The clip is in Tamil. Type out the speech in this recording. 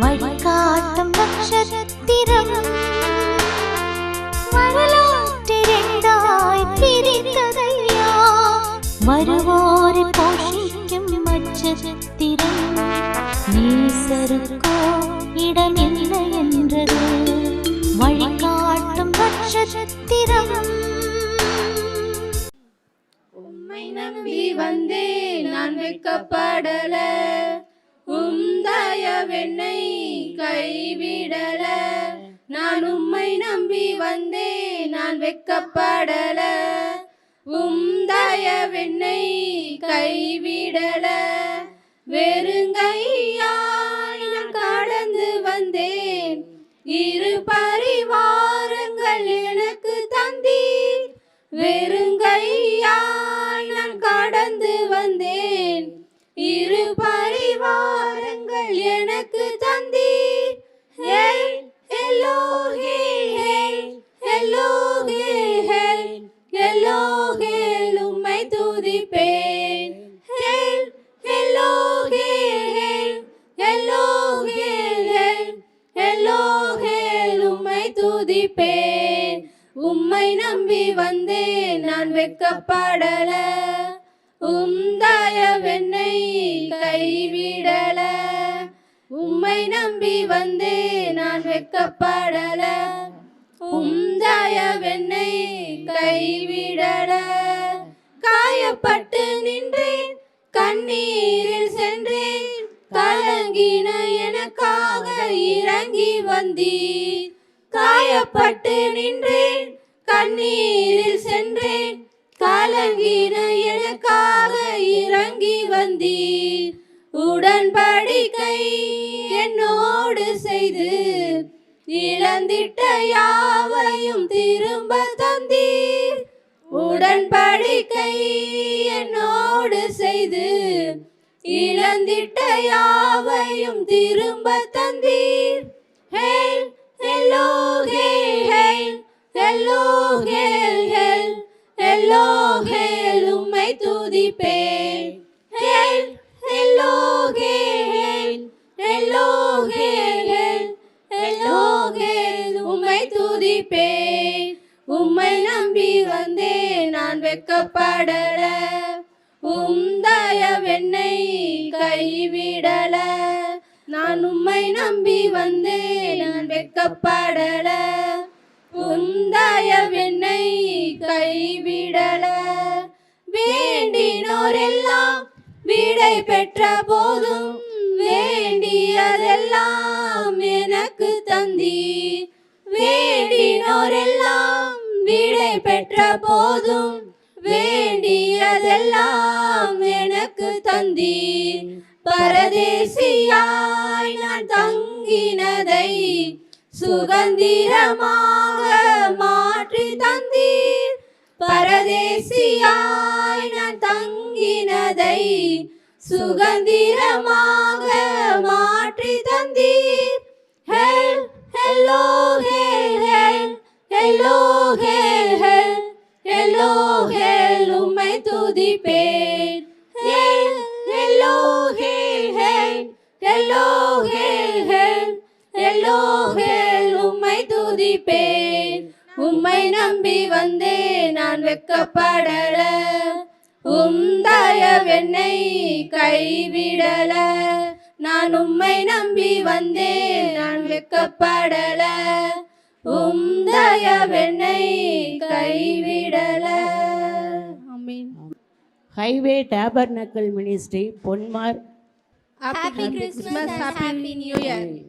வழிகாட்டும் நட்சத்திரம். வரலாற்றிரண்டாய் பிரிந்ததையா? வருவோரை போஷிக்கும் நட்சத்திரம். நேசருக்கோ இடமில்லை என்றது. வழிகாட்டும் நட்சத்திரம். உம்மை நம்பி வந்தேன் நான் வெக்கப்படல உந்தயவென்னை கைவிடல. நான் உம்மை நம்பி வந்தேன் நான் வெக்கப்படல. உந்தயவென்னை கைவிடல. வெறுங்கையாய் நான் கடந்து வந்தேன். இரு பரிவாரங்கள் எனக்கு தந்தீர். வெறுங்கையாய் நான் கடந்து வந்தேன். இரு துதிப்பேன் உம்மை நம்பி வந்தேன் நான் வெக்கப்படல உம் தயவென்னை கைவிடல. உம்மை நம்பி வந்தேன் நான் வெக்கப்படல உம் தயவென்னை கைவிடல. காயப்பட்டு நின்றேன் கண்ணீரில் சென்றேன். கலங்கின எனக்காக இறங்கி வந்தீர். காயப்பட்டு நின்றேன் கண்ணீரில் சென்றேன் கலங்கின எனக்காக இறங்கி வந்தீர். உடன்படிக்கை என்னோடு செய்து இழந்திட்ட யாவையும் திரும்ப தந்தீர். உடன்படிக்கை என்னோடு செய்து இழந்திட்ட யாவையும் திரும்ப தந்தீர். ஹே ஹெல்லோ ஹெல் ஹெல் ஹெல்லோ ஹெல் ஹெல் ஹெல்லோ ஹெல் உம்மை துதிப்பேன். ஹெல் ஹெல்லோ ஹெல் ஹெல்லோ ஹெல் ஹெல்லோ ஹெல் உம்மை துதிப்பேன். உம்மை நம்பி வந்தேன் நான் வெக்கப்படல உம் தயவென்னை கைவிடல. நான் உம்மை நம்பி வந்தேன் நான் வெக்கப்படல உம் கைவிடல. வேண்டினோரெல்லாம் வீடை பெற்ற போதும் வேண்டியதெல்லாம் எனக்கு தந்தி. வேண்டினோரெல்லாம் வீடை பெற்ற போதும் வேண்டியதெல்லாம் எனக்கு தந்தீர் பரதேசியாய் நான் தங்கினதை சுகந்திரமாக மாற்றி தந்தீர். பரதேசியாய் நான் தங்கினதை சுகந்திரமாக மாற்றி தந்தீர். ஹெல் ஹெல்லோ ஹெல் ஹெல் ஹெல்லோ ஹெல் ஹெல் ஹெல்லோ ஹெல் உம்மை துதிப்பேன். துதிப்பேன் உம்மை நம்பி வந்தேன் நான் வெக்கப்படல. உம் தயவென்னை கைவிடல. நான் உம்மை நம்பி வந்தேன் நான் வெக்கப்படல. உம் தயவென்னை கைவிடல. Amen. Highway tabernacle ministry Ponmar. Happy Christmas, Happy New Year.